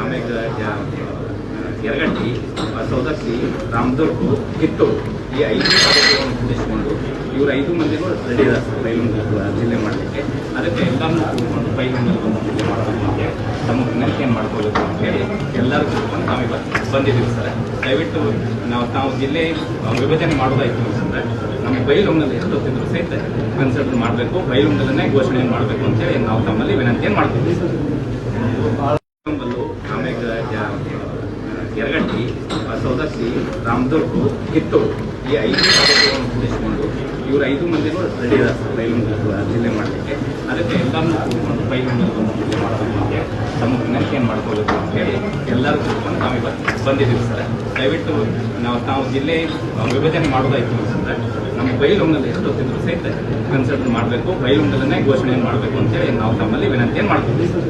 ಆಮೇಲೆ ಯರಗಟ್ಟಿ ಸೌದತ್ತಿ, ರಾಮದುರ್ಗು, ಕಿತ್ತೂರು ಈ ಐದು ತಾಲೂಕುಗಳನ್ನು ಕೂಡಿಸಿಕೊಂಡು ಇವರು ಐದು ಮಂದಿನೂ ರೆಡಿ ಇದ್ದಾರೆ ಬೈಲುಂಗಲ್ ಜಿಲ್ಲೆ ಮಾಡಲಿಕ್ಕೆ. ಅದಕ್ಕೆ ಎಲ್ಲರನ್ನೂ ಕೂತ್ಕೊಂಡು ಬೈಲುಂಗಲ್ ಒಂದು ಜಿಲ್ಲೆ ಮಾಡಬೇಕು ಅಂತ ತಮ್ಮ ವಿನಂತಿಯನ್ನು ಮಾಡ್ಕೋಬೇಕು ಅಂತ ಹೇಳಿ ಎಲ್ಲರೂ ಕೂತ್ಕೊಂಡು ನಾವು ಇವತ್ತು ಬಂದಿದ್ದೀವಿ ಸರ್. ದಯವಿಟ್ಟು ನಾವು ತಾವು ಜಿಲ್ಲೆ ವಿಭಜನೆ ಮಾಡೋದಾಯ್ತು ಅಂತಂದರೆ ನಮ್ಮ ಬೈಲುಂಗಲ್ ಎಷ್ಟು ಗೊತ್ತಿದ್ರು ಸಹಿತ ಕನ್ಸಿಡರ್ ಮಾಡಬೇಕು ಬೈಲುಂಗಲನ್ನೇ ಘೋಷಣೆ ಮಾಡಬೇಕು ಅಂತೇಳಿ ನಾವು ತಮ್ಮಲ್ಲಿ ವಿನಂತಿಯನ್ನು ಮಾಡ್ತೀವಿ. ಸರ್ ಆಮೇಲೆ ಯರಗಟ್ಟಿ ಸೌದತ್ತಿ ರಾಮದುರ್ಗು, ಕಿತ್ತೂರು. ಈ ಐದು ತಾಲೂಕುಗಳನ್ನು ಕೂಡಿಸಿಕೊಂಡು ಇವರು ಐದು ಮಂದಿನೂ ರೆಡಿ ಇದ್ದಾರೆ ಬೈಲುಂಗಲ್ ಜಿಲ್ಲೆ ಮಾಡಲಿಕ್ಕೆ. ಅದಕ್ಕೆ ಎಲ್ಲರನ್ನೂ ಕೂತ್ಕೊಂಡು ಬೈಲುಂಗಲ್ ಒಂದು ಜಿಲ್ಲೆ ಮಾಡೋದಕ್ಕೆ ತಮ್ಮ ವಿನಂತಿ ಏನು ಮಾಡ್ಕೋಬೇಕು ಅಂತ ಹೇಳಿ ಎಲ್ಲರೂ ಕೂತ್ಕೊಂಡು ನಾವು ಇವತ್ತು ಬಂದಿದ್ದೀವಿ ಸರ್. ದಯವಿಟ್ಟು ನಾವು ತಾವು ಜಿಲ್ಲೆ ವಿಭಜನೆ ಮಾಡೋದಾಯ್ತು ಅಂತಂದರೆ ನಮ್ಮ ಬೈಲುಂಗಲ್ ಎಷ್ಟು ಗೊತ್ತಿದ್ರು ಸಹಿತ ಕನ್ಸಿಡರ್ ಮಾಡಬೇಕು ಬೈಲುಂಗಲನ್ನೇ ಘೋಷಣೆ ಮಾಡಬೇಕು ಅಂತೇಳಿ ನಾವು ತಮ್ಮಲ್ಲಿ ವಿನಂತಿಯನ್ನು ಸರ್